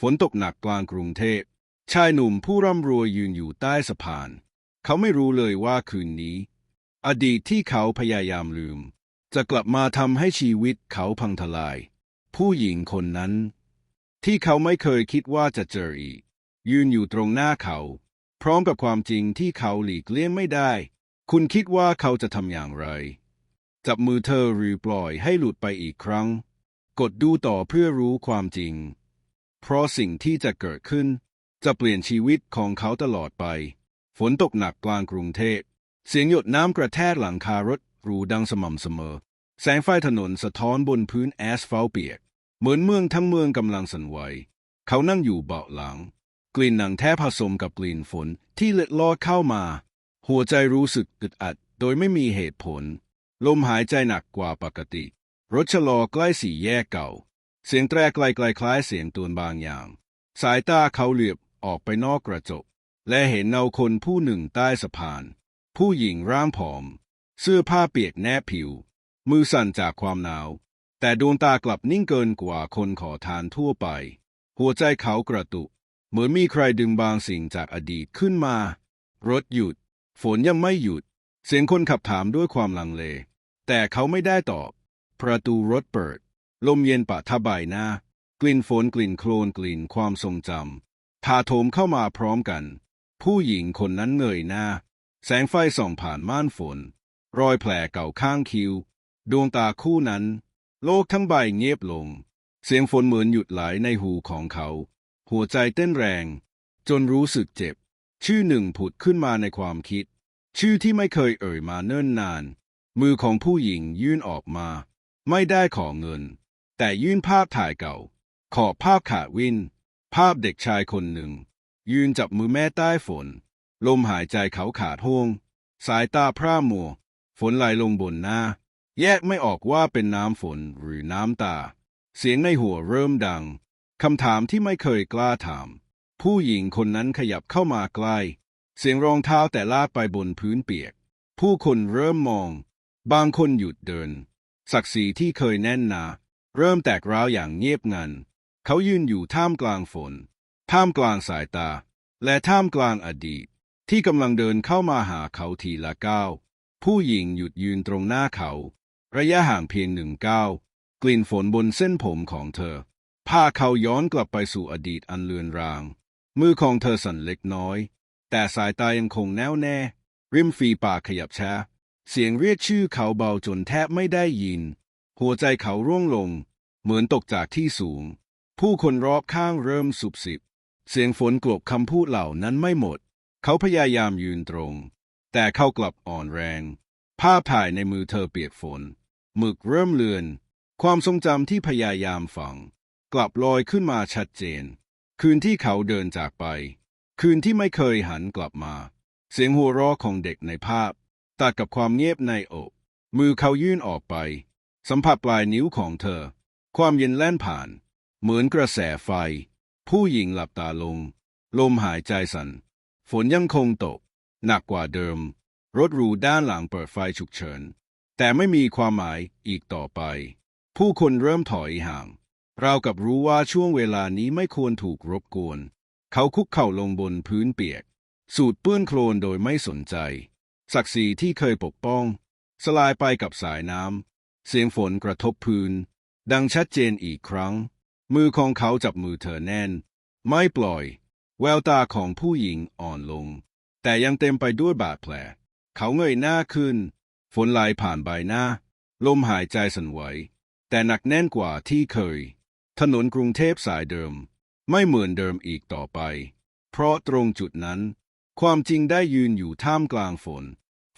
ฝนตกหนักกลางกรุงเทพ ชายหนุ่มผู้ร่ำรวยยืนอยู่ใต้สะพาน เขาไม่รู้เลยว่าคืนนี้ อดีตที่เขาพยายามลืม จะกลับมาทำให้ชีวิตเขาพังทลาย ผู้หญิงคนนั้น ที่เขาไม่เคยคิดว่าจะเจออีก ยืนอยู่ตรงหน้าเขา พร้อมกับความจริงที่เขาหลีกเลี่ยงไม่ได้ คุณคิดว่าเขาจะทำอย่างไร จับมือเธอหรือปล่อยให้หลุดไปอีกครั้ง กดดูต่อเพื่อรู้ความจริง เพราะสิ่งที่จะเกิดขึ้น จะเปลี่ยนชีวิตของเขาตลอดไป ฝนตกหนักกลางกรุงเทพ เสียงหยดน้ำกระแทกหลังคารถรูดังสม่ำเสมอ แสงไฟถนนสะท้อนบนพื้นแอสฟัลต์เปียก เหมือนเมืองทั้งเมืองกำลังสั่นไหว เขานั่งอยู่เบาะหลัง กลิ่นหนังแท้ผสมกับกลิ่นฝนที่เล็ดลอดเข้ามา หัวใจรู้สึกอึดอัดโดยไม่มีเหตุผล ลมหายใจหนักกว่าปกติ รถชะลอใกล้สี่แยกเก่า เสียงแตรไกลๆคล้ายเสียงตูนบางอย่าง สายตาเขาเหลือบออกไปนอกกระจก และเห็นเงาคนผู้หนึ่งใต้สะพาน ผู้หญิงร่างผอม เสื้อผ้าเปียกแนบผิว มือสั่นจากความหนาว แต่ดวงตากลับนิ่งเกินกว่าคนขอทานทั่วไป หัวใจเขากระตุก เหมือนมีใครดึงบางสิ่งจากอดีตขึ้นมา รถหยุด ฝนยังไม่หยุด เสียงคนขับถามด้วยความลังเล แต่เขาไม่ได้ตอบ ประตูรถเปิด ลมเย็นปะทะใบหน้ากลิ่นฝนกลิ่นโคลนกลิ่นความทรงจำพาโถมเข้ามาพร้อมกัน ผู้หญิงคนนั้นเงยหน้า แสงไฟส่องผ่านม่านฝน รอยแผลเก่าข้างคิ้ว ดวงตาคู่นั้น โลกทั้งใบเงียบลง เสียงฝนเหมือนหยุดไหลในหูของเขา หัวใจเต้นแรง จนรู้สึกเจ็บ ชื่อหนึ่งผุดขึ้นมาในความคิด ชื่อที่ไม่เคยเอ่ยมาเนิ่นนาน มือของผู้หญิงยื่นออกมา ไม่ได้ขอเงิน แต่ยื่นภาพถ่ายเก่า ขอภาพขาดวิน ภาพเด็กชายคนหนึ่ง ยืนจับมือแม่ใต้ฝน ลมหายใจเขาขาดห้วง สายตาพร่ามัว ฝนไหลลงบนหน้า แยกไม่ออกว่าเป็นน้ำฝนหรือน้ำตา เสียงในหัวเริ่มดัง คำถามที่ไม่เคยกล้าถาม ผู้หญิงคนนั้นขยับเข้ามาใกล้ เสียงรองเท้าแต่ลาดไปบนพื้นเปียก ผู้คนเริ่มมอง บางคนหยุดเดิน ศักดิ์ศรีที่เคยแน่นหนา เริ่มแตกร้าวอย่างเงียบงัน เขายืนอยู่ท่ามกลางฝน ท่ามกลางสายตา และท่ามกลางอดีต ที่กำลังเดินเข้ามาหาเขาทีละก้าว ผู้หญิงหยุดยืนตรงหน้าเขา ระยะห่างเพียงหนึ่งก้าวกลิ่นฝนบนเส้นผมของเธอ พาเขาย้อนกลับไปสู่อดีตอันเลือนราง มือของเธอสั่นเล็กน้อย แต่สายตายังคงแน่วแน่ ริมฝีปากขยับช้า เสียงเรียกชื่อเขาเบาจนแทบไม่ได้ยิน หัวใจเขาร่วงลง เหมือนตกจากที่สูง ผู้คนรอบข้างเริ่มสุบสิบ เสียงฝนกลบคำพูดเหล่านั้นไม่หมด เขาพยายามยืนตรง แต่เขากลับอ่อนแรงภาพถ่ายในมือเธอเปียกฝน หมึกเริ่มเลือน ความทรงจำที่พยายามฝัง กลับลอยขึ้นมาชัดเจน คืนที่เขาเดินจากไป คืนที่ไม่เคยหันกลับมา เสียงหัวเราะของเด็กในภาพ ตัดกับความเงียบในอก มือเขายื่นออกไป สัมผัสปลายนิ้วของเธอ ความเย็นแล่นผ่าน เหมือนกระแสไฟ ผู้หญิงหลับตาลง ลมหายใจสัน่น ฝนยังคงตก หนักกว่าเดิม รถหรูด้านหลังเปิดไฟฉุกเฉิน แต่ไม่มีความหมายอีกต่อไป ผู้คนเริ่มถอยห่าง เรากับรู้ว่าช่วงเวลานี้ไม่ควรถูกรบกวน เขาคุกเข่าลงบนพื้นเปียก สูดเปื้อนโคลนโดยไม่สนใจ ศักดิ์ศรีที่เคยปกป้อง สลายไปกับสายน้ำ เสียงฝนกระทบพื้น ดังชัดเจนอีกครั้ง มือของเขาจับมือเธอแน่น ไม่ปล่อย แววตาของผู้หญิงอ่อนลง แต่ยังเต็มไปด้วยบาดแผล เขาเงยหน้าขึ้น ฝนไหลผ่านใบหน้า ลมหายใจสั่นไหว แต่หนักแน่นกว่าที่เคย ถนนกรุงเทพสายเดิม ไม่เหมือนเดิมอีกต่อไป เพราะตรงจุดนั้น ความจริงได้ยืนอยู่ท่ามกลางฝน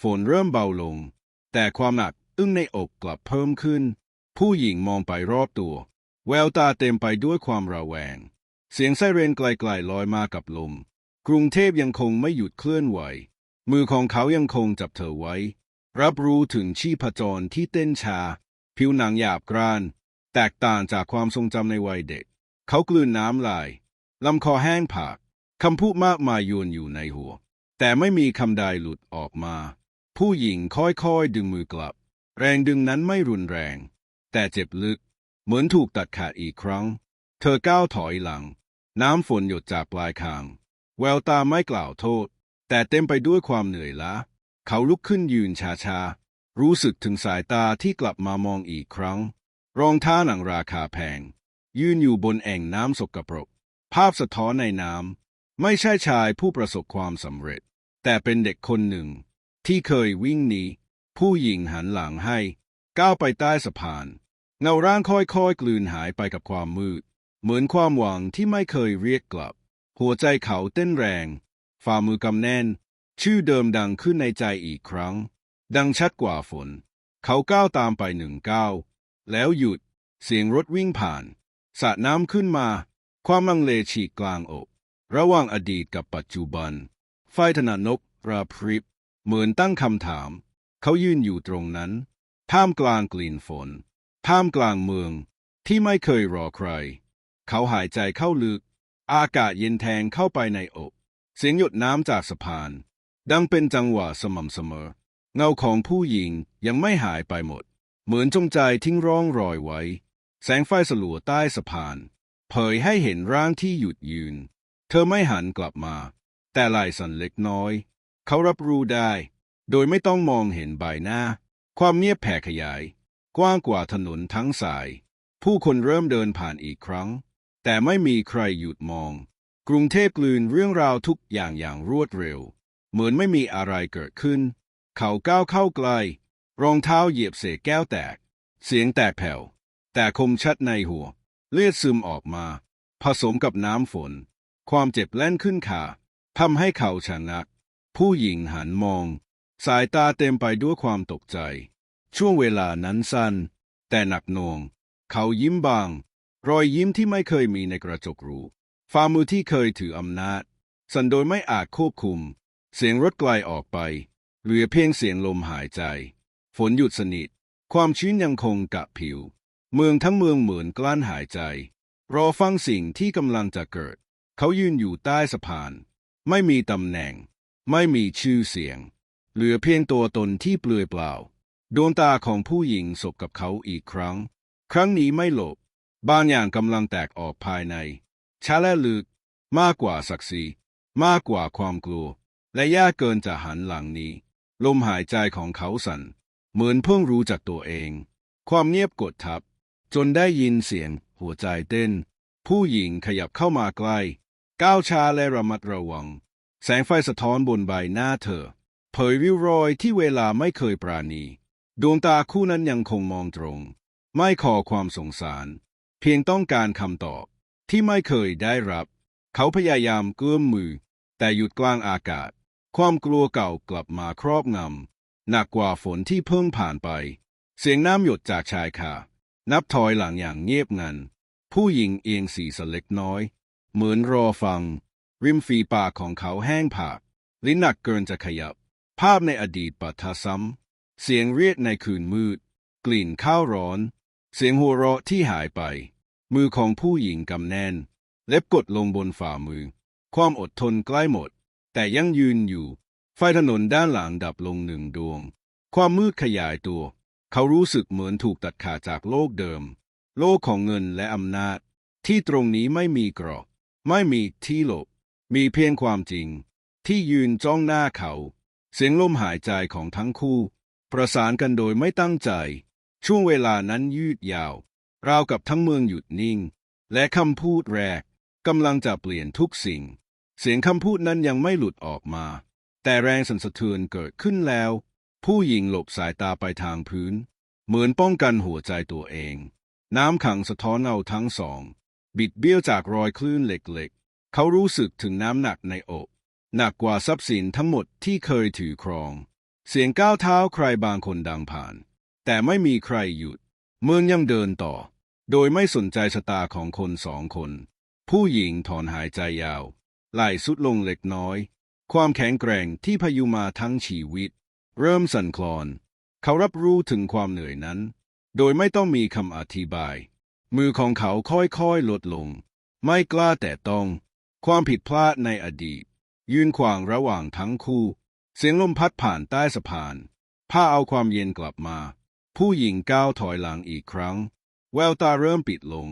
ฝนเริ่มเบาลง แต่ความหนัก อึ้งในอกกลับเพิ่มขึ้น ผู้หญิงมองไปรอบตัว แววตาเต็มไปด้วยความระแวง เสียงไซเรนไกลๆลอยมากับลม กรุงเทพยังคงไม่หยุดเคลื่อนไหว มือของเขายังคงจับเธอไว้ รับรู้ถึงชีพจรที่เต้นชา ผิวหนังหยาบกร้าน แตกต่างจากความทรงจำในวัยเด็ก เขากลืนน้ำลายลำคอแห้งผากคำพูดมากมายโยนอยู่ในหัว แต่ไม่มีคำใดหลุดออกมา ผู้หญิงค่อยๆดึงมือกลับ แรงดึงนั้นไม่รุนแรง แต่เจ็บลึก เหมือนถูกตัดขาดอีกครั้ง เธอก้าวถอยหลัง น้ำฝนหยดจากปลายคาง แววตาไม่กล่าวโทษ แต่เต็มไปด้วยความเหนื่อยล้า เขาลุกขึ้นยืนช้ารู้สึกถึงสายตาที่กลับมามองอีกครั้ง รองเท้าหนังราคาแพง ยืนอยู่บนแอ่งน้ำสกปรก ภาพสะท้อนในน้ำ ไม่ใช่ชายผู้ประสบความสำเร็จ แต่เป็นเด็กคนหนึ่ง ที่เคยวิ่งหนี ผู้หญิงหันหลังให้ ก้าวไปใต้สะพาน เงาร่างค่อยๆ กลืนหายไปกับความมืด เหมือนความหวังที่ไม่เคยเรียกกลับ หัวใจเขาเต้นแรง ฝ่ามือกำแน่น ชื่อเดิมดังขึ้นในใจอีกครั้ง ดังชัดกว่าฝน เขาก้าวตามไปหนึ่งก้าวแล้วหยุด เสียงรถวิ่งผ่านสะน้ำขึ้นมา ความลังเลฉีกกลางอก ระหว่างอดีตกับปัจจุบัน ไฟถนนนกราพริบ เหมือนตั้งคำถาม เขายืนอยู่ตรงนั้น ท่ามกลางกลิ่นฝน ท่ามกลางเมือง ที่ไม่เคยรอใคร เขาหายใจเข้าลึก อากาศเย็นแทงเข้าไปในอก เสียงหยดน้ำจากสะพาน ดังเป็นจังหวะสม่ำเสมอ เงาของผู้หญิงยังไม่หายไปหมด เหมือนจงใจทิ้งร่องรอยไว้ แสงไฟสลัวใต้สะพาน เผยให้เห็นร่างที่หยุดยืน เธอไม่หันกลับมา แต่ไหล่สั่นเล็กน้อย เขารับรู้ได้ โดยไม่ต้องมองเห็นใบหน้า ความเงียบแผ่ขยาย กว้างกว่าถนนทั้งสาย ผู้คนเริ่มเดินผ่านอีกครั้ง แต่ไม่มีใครหยุดมอง กรุงเทพกลืนเรื่องราวทุกอย่างอย่างรวดเร็ว เหมือนไม่มีอะไรเกิดขึ้น เขาก้าวเข้าใกล รองเท้าเหยียบเศษแก้วแตก เสียงแตกแผ่ว แต่คมชัดในหัว เลือดซึมออกมา ผสมกับน้ำฝน ความเจ็บแล่นขึ้นขาทำให้เขาชะงัก ผู้หญิงหันมอง สายตาเต็มไปด้วยความตกใจ ช่วงเวลานั้นสั้น แต่หนักหน่วง เขายิ้มบาง รอยยิ้มที่ไม่เคยมีในกระจกรูฝ่ามือที่เคยถืออำนาจ สั่นโดยไม่อาจควบคุม เสียงรถไกลออกไป เหลือเพียงเสียงลมหายใจ ฝนหยุดสนิท ความชื้นยังคงกะผิว เมืองทั้งเมืองเหมือนกลั้นหายใจ รอฟังสิ่งที่กำลังจะเกิด เขายืนอยู่ใต้สะพาน ไม่มีตำแหน่ง ไม่มีชื่อเสียง เหลือเพียงตัวตนที่เปลือยเปล่า ดวงตาของผู้หญิงสบกับเขาอีกครั้ง ครั้งนี้ไม่หลบบางอย่างกำลังแตกออกภายในช้าและลึก มากกว่าศักดิ์ศรีมากกว่าความกลัว และยากเกินจะหันหลังนี้ ลมหายใจของเขาสั่น เหมือนเพิ่งรู้จักตัวเอง ความเงียบกดทับ จนได้ยินเสียง หัวใจเต้น ผู้หญิงขยับเข้ามาใกล้ ก้าวช้าและระมัดระวัง แสงไฟสะท้อนบนใบหน้าเธอ ผยริ้วรอยที่เวลาไม่เคยปราณี ดวงตาคู่นั้นยังคงมองตรง ไม่ขอความสงสาร เพียงต้องการคำตอบ ที่ไม่เคยได้รับ เขาพยายามเกื้อมมือ แต่หยุดกลางอากาศ ความกลัวเก่ากลับมาครอบงำหนักกว่าฝนที่เพิ่งผ่านไป เสียงน้ำหยดจากชายคานับถอยหลังอย่างเงียบงัน ผู้หญิงเอียงสีสเล็กน้อย เหมือนรอฟัง ริมฝีปากของเขาแห้งผากลิ้นหนักเกินจะขยับ ภาพในอดีตปัทซ้ำ เสียงเรียกในคืนมืด กลิ่นข้าวร้อน เสียงหัวเราะที่หายไป มือของผู้หญิงกำแน่น เล็บกดลงบนฝ่ามือ ความอดทนใกล้หมด แต่ยังยืนอยู่ ไฟถนนด้านหลังดับลงหนึ่งดวง ความมืดขยายตัว เขารู้สึกเหมือนถูกตัดขาดจากโลกเดิม โลกของเงินและอำนาจ ที่ตรงนี้ไม่มีกรอบ ไม่มีที่หลบ มีเพียงความจริง ที่ยืนจ้องหน้าเขา เสียงลมหายใจของทั้งคู่ ประสานกันโดยไม่ตั้งใจ ช่วงเวลานั้นยืดยาว ราวกับทั้งเมืองหยุดนิ่ง และคำพูดแรกกำลังจะเปลี่ยนทุกสิ่ง เสียงคำพูดนั้นยังไม่หลุดออกมา แต่แรงสั่นสะเทือนเกิดขึ้นแล้ว ผู้หญิงหลบสายตาไปทางพื้น เหมือนป้องกันหัวใจตัวเอง น้ำขังสะท้อนเงาทั้งสอง บิดเบี้ยวจากรอยคลื่นเหล็กๆ เขารู้สึกถึงน้ำหนักในอก หนักกว่าทรัพย์สินทั้งหมดที่เคยถือครอง เสียงก้าวเท้าใครบางคนดังผ่าน แต่ไม่มีใครหยุด เมืองยังเดินต่อ โดยไม่สนใจชะตาของคนสองคน ผู้หญิงถอนหายใจยาว ไหล่สุดลงเล็กน้อย ความแข็งแกร่งที่พยุมาทั้งชีวิต เริ่มสั่นคลอน เขารับรู้ถึงความเหนื่อยนั้น โดยไม่ต้องมีคำอธิบาย มือของเขาค่อยๆลดลง ไม่กล้าแต่ต้อง ความผิดพลาดในอดีต ยืนขวางระหว่างทั้งคู่ เสียงลมพัดผ่านใต้สะพานผ้าเอาความเย็นกลับมา ผู้หญิงก้าวถอยหลังอีกครั้ง แววตาเริ่มปิดลง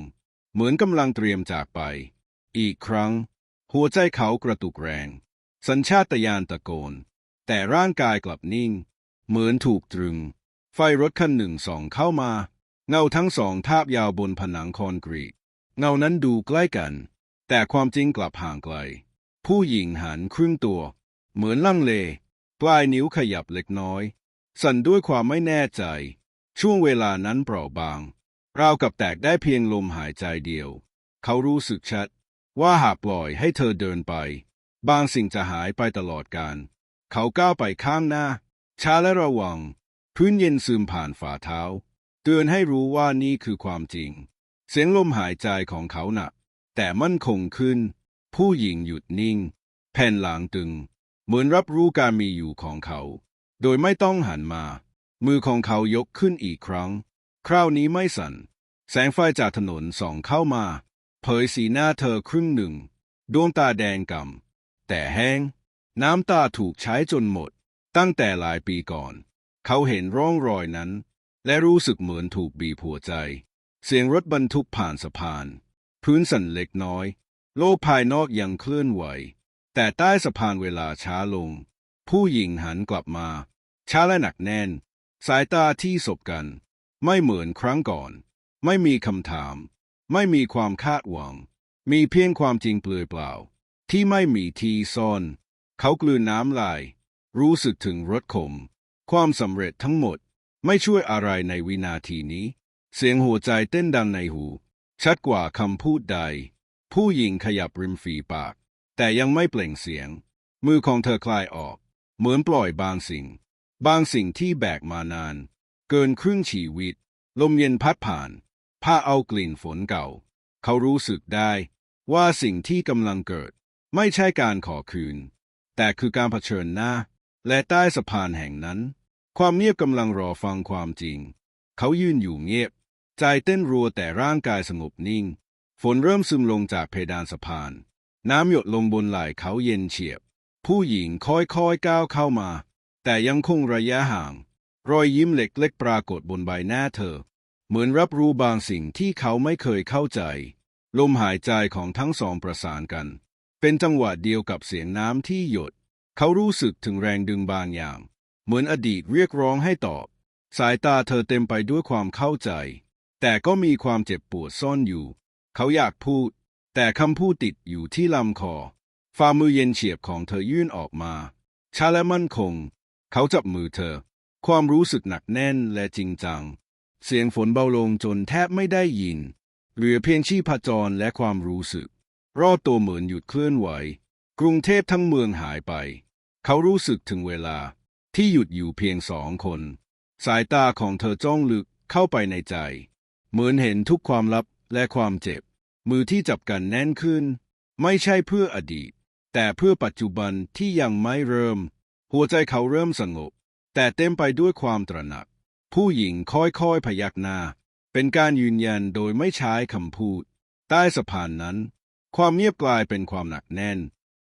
เหมือนกำลังเตรียมจากไป อีกครั้ง หัวใจเขากระตุกแรง สัญชาตญาณตะโกน แต่ร่างกายกลับนิ่ง เหมือนถูกตรึง ไฟรถคันหนึ่งสองเข้ามา เงาทั้งสองทาบยาวบนผนังคอนกรีต เงานั้นดูใกล้กัน แต่ความจริงกลับห่างไกล ผู้หญิงหันครึ่งตัว เหมือนลังเล ปลายนิ้วขยับเล็กน้อย สั่นด้วยความไม่แน่ใจ ช่วงเวลานั้นเปราะบาง ราวกับแตกได้เพียงลมหายใจเดียว เขารู้สึกชัด ว่าหากปล่อยให้เธอเดินไป บางสิ่งจะหายไปตลอดกาลเขาก้าวไปข้างหน้า ช้าและระวัง พื้นเย็นซึมผ่านฝ่าเท้า เตือนให้รู้ว่านี่คือความจริง เสียงลมหายใจของเขาหนักแต่มั่นคงขึ้น ผู้หญิงหยุดนิ่ง แผ่นหลังตึง เหมือนรับรู้การมีอยู่ของเขา โดยไม่ต้องหันมา มือของเขายกขึ้นอีกครั้ง คราวนี้ไม่สั่น แสงไฟจากถนนส่องเข้ามา เผยสีหน้าเธอครึ่งหนึ่ง ดวงตาแดงกำ่แต่แห้ง น้ำตาถูกใช้จนหมด ตั้งแต่หลายปีก่อน เขาเห็นร่องรอยนั้น และรู้สึกเหมือนถูกบีบหัวใจ เสียงรถบรรทุกผ่านสะพาน พื้นสั่นเล็กน้อย โลกภายนอกยังเคลื่อนไหว แต่ใต้สะพานเวลาช้าลง ผู้หญิงหันกลับมา ช้าและหนักแน่น สายตาที่สบกัน ไม่เหมือนครั้งก่อน ไม่มีคำถาม ไม่มีความคาดหวัง มีเพียงความจริงเปลือยเปล่า ที่ไม่มีทีซ่อน เขากลืนน้ำลาย รู้สึกถึงรสขม ความสำเร็จทั้งหมด ไม่ช่วยอะไรในวินาทีนี้ เสียงหัวใจเต้นดังในหู ชัดกว่าคำพูดใด ผู้หญิงขยับริมฝีปาก แต่ยังไม่เปล่งเสียง มือของเธอคลายออก เหมือนปล่อยบางสิ่ง บางสิ่งที่แบกมานาน เกินครึ่งชีวิต ลมเย็นพัดผ่าน ผ้าเอากลิ่นฝนเก่า เขารู้สึกได้ว่าสิ่งที่กำลังเกิด ไม่ใช่การขอคืน แต่คือการเผชิญหน้า และใต้สะพานแห่งนั้น ความเงียบกำลังรอฟังความจริง เขายืนอยู่เงียบ ใจเต้นรัวแต่ร่างกายสงบนิ่ง ฝนเริ่มซึมลงจากเพดานสะพาน น้ำหยดลงบนไหล่เขาเย็นเฉียบ ผู้หญิงค่อยๆก้าวเข้ามา แต่ยังคงระยะห่าง รอยยิ้มเล็กๆปรากฏบนใบหน้าเธอ เหมือนรับรู้บางสิ่งที่เขาไม่เคยเข้าใจ ลมหายใจของทั้งสองประสานกัน เป็นจังหวะเดียวกับเสียงน้ำที่หยด เขารู้สึกถึงแรงดึงบางอย่าง เหมือนอดีตเรียกร้องให้ตอบ สายตาเธอเต็มไปด้วยความเข้าใจ แต่ก็มีความเจ็บปวดซ่อนอยู่ เขาอยากพูด แต่คำพูดติดอยู่ที่ลำคอ ฝ่ามือเย็นเฉียบของเธอยื่นออกมาช้าและมั่นคง เขาจับมือเธอ ความรู้สึกหนักแน่นและจริงจัง เสียงฝนเบาลงจนแทบไม่ได้ยิน เหลือเพียงชีพจรและความรู้สึก รอดตัวเหมือนหยุดเคลื่อนไหว กรุงเทพทั้งเมืองหายไป เขารู้สึกถึงเวลาที่หยุดอยู่เพียงสองคน สายตาของเธอจ้องลึกเข้าไปในใจ เหมือนเห็นทุกความลับและความเจ็บ มือที่จับกันแน่นขึ้น ไม่ใช่เพื่ออดีต แต่เพื่อปัจจุบันที่ยังไม่เริ่ม หัวใจเขาเริ่มสงบ แต่เต็มไปด้วยความตระหนัก ผู้หญิงค่อยๆพยักหน้า เป็นการยืนยันโดยไม่ใช้คำพูด ใต้สะพานนั้น ความเงียบกลายเป็นความหนักแน่น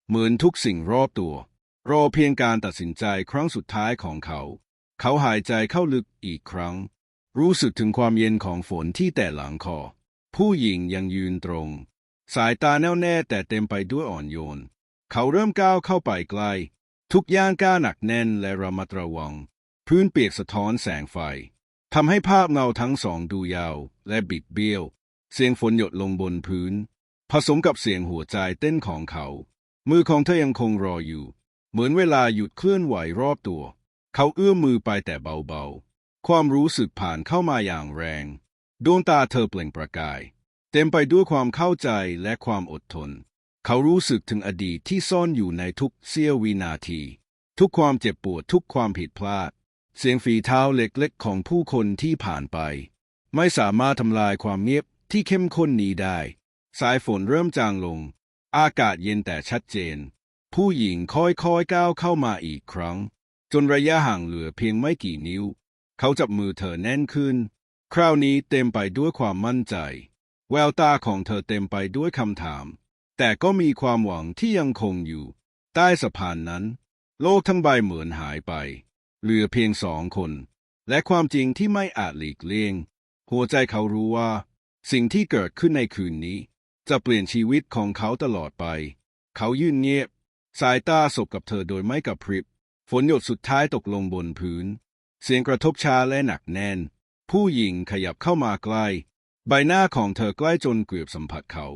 เหมือนทุกสิ่งรอบตัว รอเพียงการตัดสินใจครั้งสุดท้ายของเขา เขาหายใจเข้าลึกอีกครั้ง รู้สึกถึงความเย็นของฝนที่แต่หลังคอ ผู้หญิงยังยืนตรง สายตาแน่วแน่แต่เต็มไปด้วยอ่อนโยน เขาเริ่มก้าวเข้าไปใกล้ ทุกย่างก้าวหนักแน่นและระมัดระวัง พื้นเปียกสะท้อนแสงไฟทำให้ภาพเงาทั้งสองดูยาว และบิดเบี้ยว เสียงฝนหยดลงบนพื้น ผสมกับเสียงหัวใจเต้นของเขา มือของเธอยังคงรออยู่ เหมือนเวลาหยุดเคลื่อนไหวรอบตัว เขาเอื้อมมือไปแต่เบาๆ ความรู้สึกผ่านเข้ามาอย่างแรง ดวงตาเธอเปล่งประกาย เต็มไปด้วยความเข้าใจและความอดทน เขารู้สึกถึงอดีตที่ซ่อนอยู่ในทุกเสี้ยววินาที ทุกความเจ็บปวดทุกความผิดพลาด เสียงฝีเท้าเล็กๆของผู้คนที่ผ่านไป ไม่สามารถทำลายความเงียบที่เข้มข้นนี้ได้ สายฝนเริ่มจางลง อากาศเย็นแต่ชัดเจน ผู้หญิงค่อยๆก้าวเข้ามาอีกครั้ง จนระยะห่างเหลือเพียงไม่กี่นิ้ว เขาจับมือเธอแน่นขึ้น คราวนี้เต็มไปด้วยความมั่นใจ แววตาของเธอเต็มไปด้วยคำถาม แต่ก็มีความหวังที่ยังคงอยู่ ใต้สะพานนั้น โลกทั้งใบเหมือนหายไป เหลือเพียงสองคน และความจริงที่ไม่อาจหลีกเลี่ยง หัวใจเขารู้ว่า สิ่งที่เกิดขึ้นในคืนนี้ จะเปลี่ยนชีวิตของเขาตลอดไป เขายืนเงียบ สายตาสบกับเธอโดยไม่กระพริบ ฝนหยดสุดท้ายตกลงบนพื้น เสียงกระทบช้าและหนักแน่น ผู้หญิงขยับเข้ามาใกล้ ใบหน้าของเธอใกล้จนเกือบสัมผัสเขา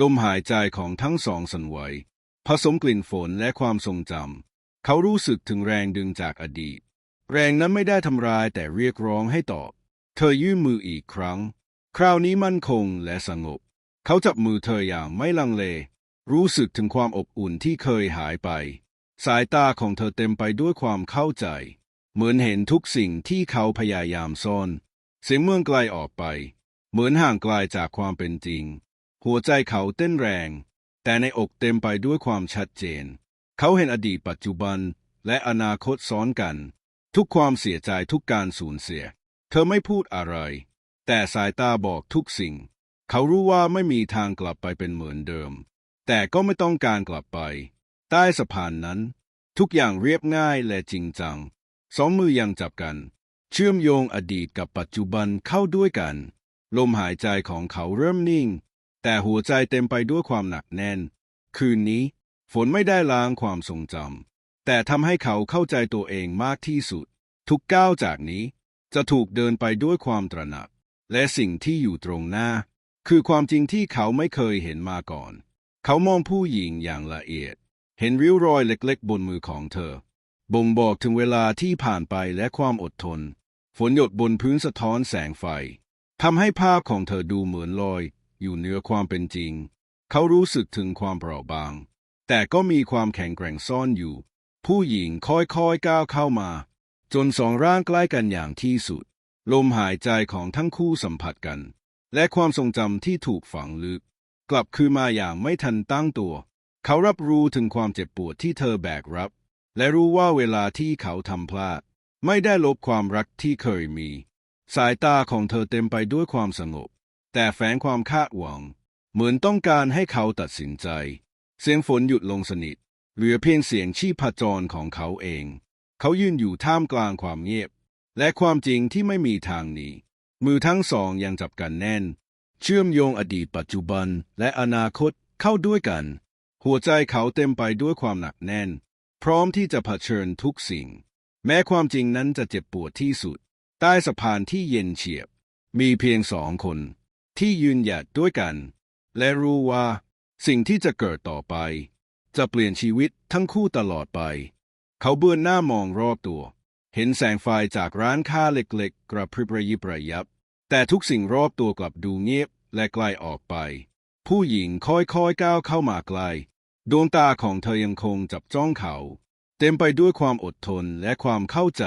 ลมหายใจของทั้งสองสั่นไหวผสมกลิ่นฝนและความทรงจำเขารู้สึกถึงแรงดึงจากอดีต แรงนั้นไม่ได้ทำร้ายแต่เรียกร้องให้ตอบ เธอยื่นมืออีกครั้ง คราวนี้มั่นคงและสงบ เขาจับมือเธออย่างไม่ลังเล รู้สึกถึงความอบอุ่นที่เคยหายไป สายตาของเธอเต็มไปด้วยความเข้าใจ เหมือนเห็นทุกสิ่งที่เขาพยายามซ่อนเสียงเมืองไกลออกไป เหมือนห่างไกลจากความเป็นจริง หัวใจเขาเต้นแรง แต่ในอกเต็มไปด้วยความชัดเจน เขาเห็นอดีตปัจจุบันและอนาคตซ้อนกัน ทุกความเสียใจทุกการสูญเสีย เธอไม่พูดอะไร แต่สายตาบอกทุกสิ่ง เขารู้ว่าไม่มีทางกลับไปเป็นเหมือนเดิม แต่ก็ไม่ต้องการกลับไป ใต้สะพานนั้น ทุกอย่างเรียบง่ายและจริงจัง สองมือยังจับกัน เชื่อมโยงอดีตกับปัจจุบันเข้าด้วยกัน ลมหายใจของเขาเริ่มนิ่ง แต่หัวใจเต็มไปด้วยความหนักแน่น คืนนี้ ฝนไม่ได้ล้างความทรงจำแต่ทำให้เขาเข้าใจตัวเองมากที่สุด ทุกก้าวจากนี้ จะถูกเดินไปด้วยความตระหนัก และสิ่งที่อยู่ตรงหน้า คือความจริงที่เขาไม่เคยเห็นมาก่อน เขามองผู้หญิงอย่างละเอียด เห็นริ้วรอยเล็กๆ บนมือของเธอ บ่งบอกถึงเวลาที่ผ่านไปและความอดทน ฝนหยดบนพื้นสะท้อนแสงไฟทำให้ภาพของเธอดูเหมือนลอย อยู่เหนือความเป็นจริง เขารู้สึกถึงความเปราะบาง แต่ก็มีความแข็งแกร่งซ่อนอยู่ ผู้หญิงค่อยๆก้าวเข้ามา จนสองร่างใกล้กันอย่างที่สุด ลมหายใจของทั้งคู่สัมผัสกัน และความทรงจำที่ถูกฝังลึก กลับคืนมาอย่างไม่ทันตั้งตัว เขารับรู้ถึงความเจ็บปวดที่เธอแบกรับ และรู้ว่าเวลาที่เขาทำพลาด ไม่ได้ลบความรักที่เคยมี สายตาของเธอเต็มไปด้วยความสงบ แต่แฝงความคาดหวัง เหมือนต้องการให้เขาตัดสินใจ เสียงฝนหยุดลงสนิท เหลือเพียงเสียงชีพจรของเขาเอง เขายืนอยู่ท่ามกลางความเงียบ และความจริงที่ไม่มีทางหนีมือทั้งสองยังจับกันแน่น เชื่อมโยงอดีตปัจจุบันและอนาคตเข้าด้วยกัน หัวใจเขาเต็มไปด้วยความหนักแน่น พร้อมที่จะเผชิญทุกสิ่ง แม้ความจริงนั้นจะเจ็บปวดที่สุด ใต้สะพานที่เย็นเฉียบ มีเพียงสองคน ที่ยืนหยัดด้วยกัน และรู้ว่าสิ่งที่จะเกิดต่อไป จะเปลี่ยนชีวิตทั้งคู่ตลอดไป เขาเบือนหน้ามองรอบตัว เห็นแสงไฟจากร้านค้าเล็กๆ กระพริบระยิบระยับ แต่ทุกสิ่งรอบตัวกลับดูเงียบและไกลออกไป ผู้หญิงค่อยๆก้าวเข้ามาใกล้ ดวงตาของเธอยังคงจับจ้องเขา เต็มไปด้วยความอดทนและความเข้าใจ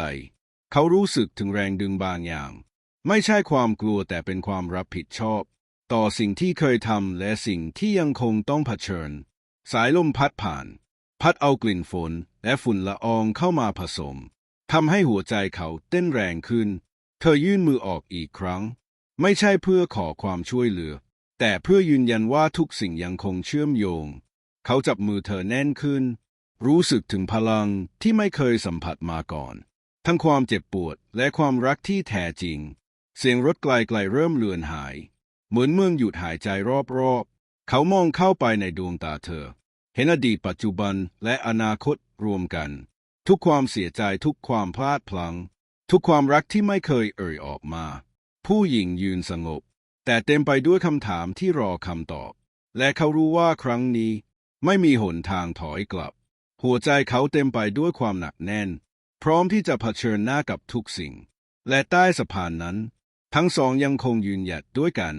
เขารู้สึกถึงแรงดึงบางอย่าง ไม่ใช่ความกลัวแต่เป็นความรับผิดชอบ ต่อสิ่งที่เคยทำและสิ่งที่ยังคงต้องเผชิญ สายลมพัดผ่าน พัดเอากลิ่นฝนและฝุ่นละอองเข้ามาผสมทำให้หัวใจเขาเต้นแรงขึ้น เธอยื่นมือออกอีกครั้ง ไม่ใช่เพื่อขอความช่วยเหลือ แต่เพื่อยืนยันว่าทุกสิ่งยังคงเชื่อมโยง เขาจับมือเธอแน่นขึ้น รู้สึกถึงพลังที่ไม่เคยสัมผัสมาก่อน ทั้งความเจ็บปวดและความรักที่แท้จริง เสียงรถไกลๆเริ่มเลือนหาย เหมือนเมืองหยุดหายใจรอบๆ เขามองเข้าไปในดวงตาเธอ เห็นอดีตปัจจุบันและอนาคตรวมกัน ทุกความเสียใจทุกความพลาดพลัง้ง ทุกความรักที่ไม่เคยเอ่ยออกมา ผู้หญิงยืนสงบ แต่เต็มไปด้วยคำถามที่รอคำตอบ และเขารู้ว่าครั้งนี้ ไม่มีหนทางถอยกลับ หัวใจเขาเต็มไปด้วยความหนักแน่น พร้อมที่จะเผชิญหน้ากับทุกสิ่ง และใต้สะพานนั้น ทั้งสองยังคงยืนหยัดด้วยกัน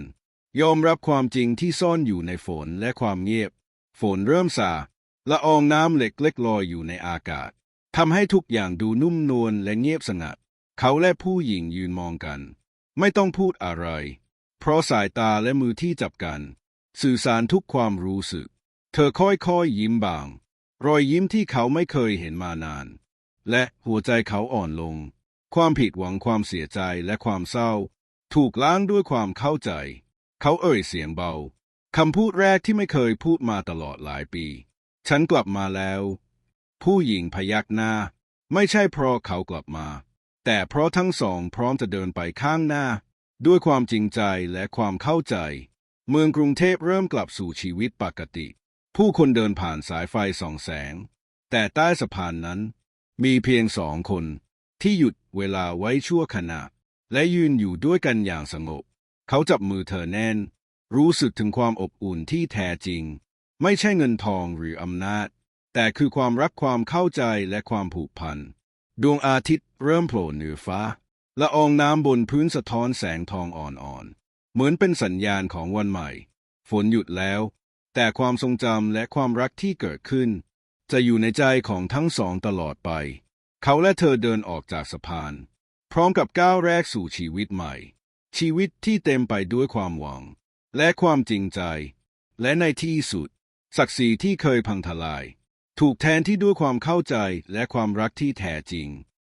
ยอมรับความจริงที่ซ่อนอยู่ในฝนและความเงียบ ฝนเริ่มซาละอองน้ำเหล็กเล็กลอยอยู่ในอากาศทำให้ทุกอย่างดูนุ่มนวลและเงียบสงัด เขาและผู้หญิงยืนมองกัน ไม่ต้องพูดอะไร เพราะสายตาและมือที่จับกัน สื่อสารทุกความรู้สึก เธอค่อยๆยิ้มบาง รอยยิ้มที่เขาไม่เคยเห็นมานาน และหัวใจเขาอ่อนลง ความผิดหวังความเสียใจและความเศร้า ถูกล้างด้วยความเข้าใจ เขาเอ่ยเสียงเบาคำพูดแรกที่ไม่เคยพูดมาตลอดหลายปี ฉันกลับมาแล้ว ผู้หญิงพยักหน้า ไม่ใช่เพราะเขากลับมา แต่เพราะทั้งสองพร้อมจะเดินไปข้างหน้า ด้วยความจริงใจและความเข้าใจ เมืองกรุงเทพเริ่มกลับสู่ชีวิตปกติ ผู้คนเดินผ่านสายไฟส่องแสง แต่ใต้สะพานนั้น มีเพียงสองคนที่หยุดเวลาไว้ชั่วขณะ และยืนอยู่ด้วยกันอย่างสงบ เขาจับมือเธอแน่น รู้สึกถึงความอบอุ่นที่แท้จริง ไม่ใช่เงินทองหรืออำนาจ แต่คือความรักความเข้าใจและความผูกพัน ดวงอาทิตย์เริ่มโผล่เหนือฟ้าละอองน้ำบนพื้นสะท้อนแสงทองอ่อนๆ เหมือนเป็นสัญญาณของวันใหม่ ฝนหยุดแล้ว แต่ความทรงจำและความรักที่เกิดขึ้น จะอยู่ในใจของทั้งสองตลอดไป เขาและเธอเดินออกจากสะพาน พร้อมกับก้าวแรกสู่ชีวิตใหม่ ชีวิตที่เต็มไปด้วยความหวัง และความจริงใจ และในที่สุด ศักดิ์ศรีที่เคยพังทลาย ถูกแทนที่ด้วยความเข้าใจและความรักที่แท้จริง